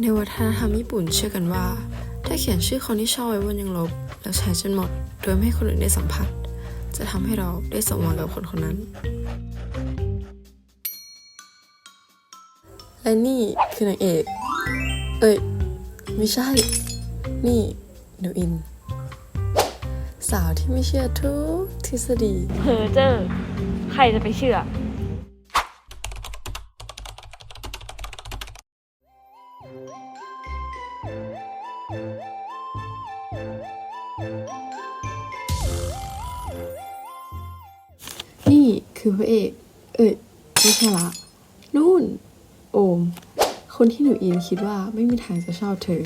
ในวัฒนธรรมญี่ปุ่นเชื่อกันว่า ถ้าเขียนชื่อคนที่ชอบไว้บนยังลบ แล้วใช้จนหมด โดยไม่ให้คนอื่นได้สัมผัส จะทำให้เราได้สมหวังกับคนคนนั้น และนี่คือนางเอก เอ้ย ไม่ใช่ นี่หนูอิน สาวที่ไม่เชื่อทุกทฤษฎีเพอเจอ ใครจะไปเชื่อ นี่คือพระเอก เอ้ยไม่ใช่ละนู่น โอม คนที่หนูอินคิดว่าไม่มีทางจะชอบเธอ